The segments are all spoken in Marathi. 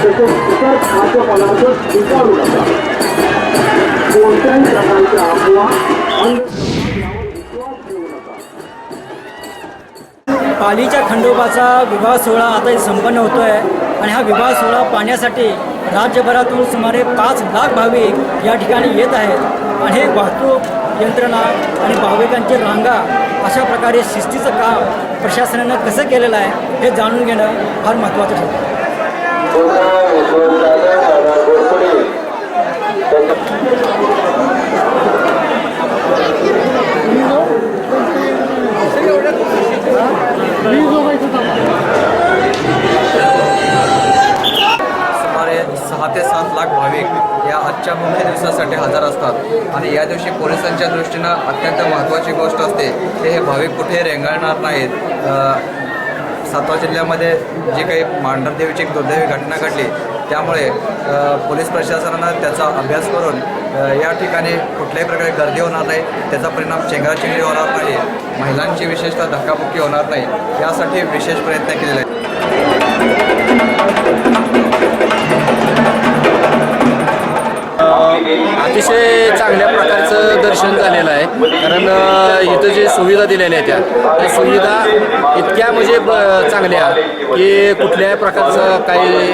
तसेच इतर खाद्यपदार्थ विचारू नका कोणत्याही प्रकारच्या अफवा पालीच्या खंडोबाचा विवाह सोहळा आता संपन्न होतो आहे आणि हा विवाह सोहळा पाहण्यासाठी राज्यभरातून सुमारे पाच लाख भाविक या ठिकाणी येत आहेत. आणि हे वाहतूक यंत्रणा आणि भाविकांची रांगा अशा प्रकारे शिस्तीचं काम प्रशासनानं कसं केलेलं आहे हे जाणून घेणं फार महत्त्वाचं ठरतं. आजच्या मुख्य दिवसासाठी हजर असतात. आणि या दिवशी पोलिसांच्या दृष्टीनं अत्यंत महत्त्वाची गोष्ट असते की हे भाविक कुठे रेंगाळणार नाहीत. सातवा जिल्ह्यामध्ये जी काही मांढरदेवीची एक दुर्दैवी घटना घडली त्यामुळे पोलीस प्रशासनानं त्याचा अभ्यास करून या ठिकाणी कुठल्याही प्रकारे गर्दी होणार नाही त्याचा परिणाम चेंगराचेंगरी होणार नाही महिलांची विशेषतः धक्काबुक्की होणार नाही यासाठी विशेष प्रयत्न केलेले आहेत. अतिशय चांगल्या झालेला आहे. कारण इथं जे सुविधा दिलेल्या आहेत त्या त्या सुविधा इतक्या म्हणजे ब- चांगल्या की कुठल्याही प्रकारचं काही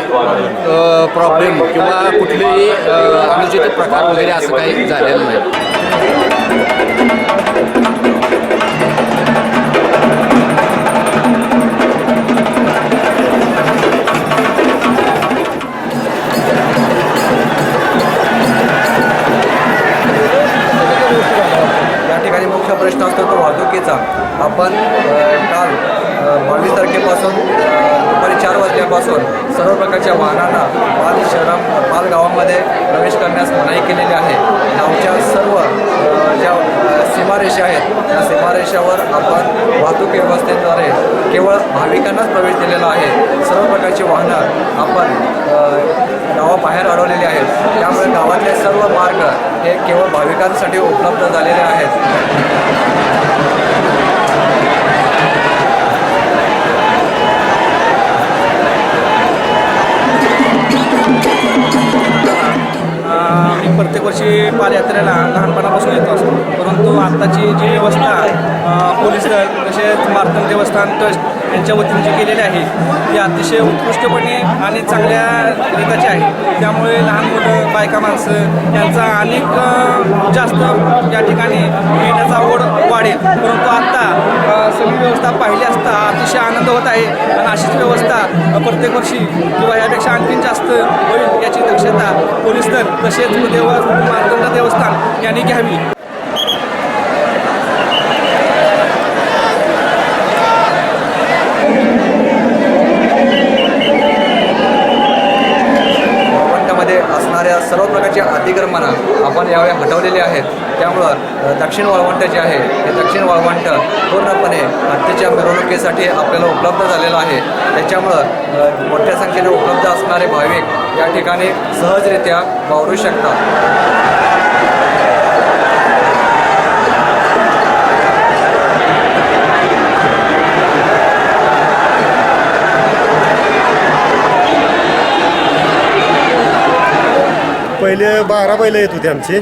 प्रॉब्लेम किंवा कुठलेही अनुचित प्रकार वगैरे असं काही झालेलं नाही. तारखेपासून दुपारी चार वाजल्यापासून सर्व प्रकारच्या वाहनांना पाल शहरा पाल गावामध्ये प्रवेश करण्यास मनाई केलेली आहे. गावच्या सर्व ज्या सीमारेषा आहेत त्या सीमारेषावर आपण वाहतूक व्यवस्थेद्वारे केवळ भाविकांनाच प्रवेश दिलेला आहे. सर्व प्रकारची वाहनं आपण गावाबाहेर अडवलेली आहेत. त्यामुळे गावातले सर्व मार्ग हे केवळ भाविकांसाठी उपलब्ध झालेले आहेत. प्रत्येक वर्षी पादयात्रेला लहानपणापासून येतो असतो. परंतु आत्ताची जी व्यवस्था पोलीस दल तसेच मार्तन देवस्थान ट्रस्ट यांच्या वतीने जी केलेली आहे ती अतिशय उत्कृष्टपणे आणि चांगल्या रीताची आहे. त्यामुळे लहान मुलं बायका माणसं यांचा अनेक जास्त या ठिकाणी येण्याचा आवड वाढेल. परंतु आत्ता सगळी व्यवस्था पाहिली असता अतिशय आनंद होत आहे. आणि अशीच व्यवस्था प्रत्येक वर्षी किंवा यापेक्षा आणखीन जास्त होईल याची दक्षता पोलीस दल तसेच देव मार्तंड देवस्थान यांनी घ्यावी वाळवंटामध्ये असणाऱ्या सर्व प्रकारच्या अतिक्रमणं आपण यावेळी हटवलेली आहेत त्यामुळं दक्षिण वाळवंट जे आहे हे दक्षिण वाळवंट पूर्णपणे हत्तीच्या मिरवणुकीसाठी आपल्याला उपलब्ध झालेलं आहे. त्याच्यामुळं मोठ्या संख्येने उपलब्ध असणारे भाविक या ठिकाणी सहजरित्या वावरू शकतात. पहिले बारा बैल येत होती आमची.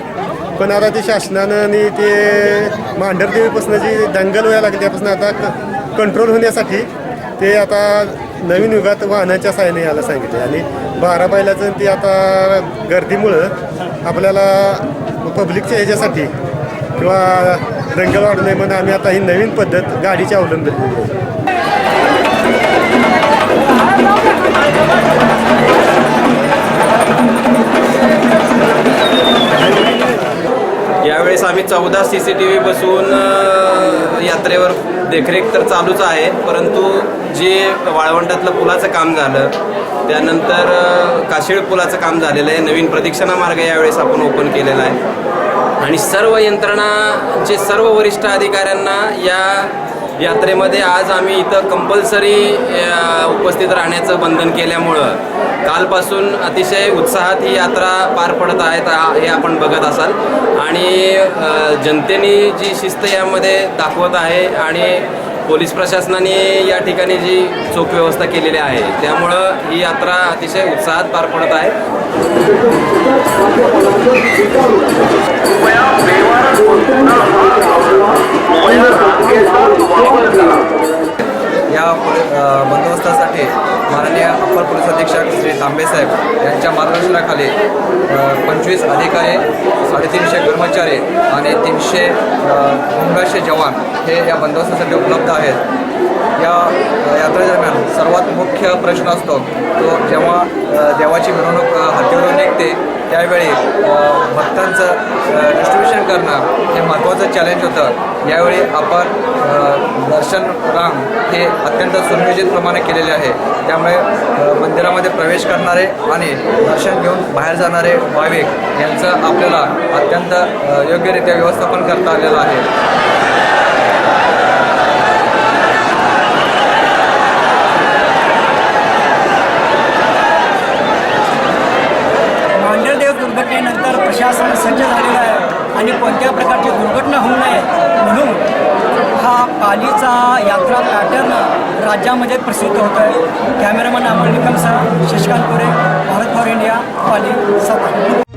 पण आता ते शासनानं आणि ते मांढरदेवीपासून जी दंगल व्हायला लागली त्यापासून आता कंट्रोल होण्यासाठी ते आता नवीन युगात वाहनाच्या साहाय्याने यायला सांगितले. आणि बारा बैलाचं ते आता गर्दीमुळं आपल्याला पब्लिकच्या ह्याच्यासाठी किंवा दंगल वाढू नये म्हणून आम्ही आता ही नवीन पद्धत गाडीची अवलंबलेली यावेळेस आम्ही चौदा सी सी टी व्ही बसून यात्रेवर देखरेख तर चालूच आहे परंतु जे वाळवंटातलं पुलाचं काम झालं त्यानंतर काशीळ पुलाचं काम झालेलं आहे. नवीन प्रदक्षिणा मार्ग यावेळेस आपण ओपन केलेला आहे. आणि सर्व यंत्रणाचे सर्व वरिष्ठ अधिकाऱ्यांना या यात्रेमध्ये आज आम्ही इथं कंपल्सरी उपस्थित राहण्याचं बंधन केल्यामुळं कालपासून अतिशय उत्साहात ही यात्रा पार पडत आहेत हे आपण बघत असाल. आणि जनतेने जी शिस्त यामध्ये दाखवत आहे आणि पोलीस प्रशासनाने या ठिकाणी जी चोख व्यवस्था केलेली आहे त्यामुळं ही यात्रा अतिशय उत्साहात पार पडत आहे. या बंदोबस्तासाठी माननीय अप्पर पोलीस अधीक्षक श्री तांबेसाहेब यांच्या मार्गदर्शनाखाली पंचवीस अधिकारी साडेतीनशे कर्मचारी आणि तीनशे पंधराशे जवान हे या बंदोबस्तासाठी उपलब्ध आहेत. या यात्रेदरम्यान सर्वात मुख्य प्रश्न असतो तो जेव्हा देवाची मिरवणूक हत्तीवरून निघते त्यावेळी अ, डिस्ट्रीब्युशन करणं हे महत्त्वाचं चॅलेंज होतं. यावेळी आपण दर्शन राम हे अत्यंत सुनियोजितप्रमाणे केलेले आहे. त्यामुळे मंदिरामध्ये प्रवेश करणारे आणि दर्शन घेऊन बाहेर जाणारे भाविक यांचं आपल्याला अत्यंत योग्यरित्या व्यवस्थापन करता आलेलं आहे. यात्रा पॅटर्न राज्यामध्ये प्रसिद्ध होत आहे. Cameraman Amol Nikam sir Shashikant Pure Bharat for India Pali सत्ता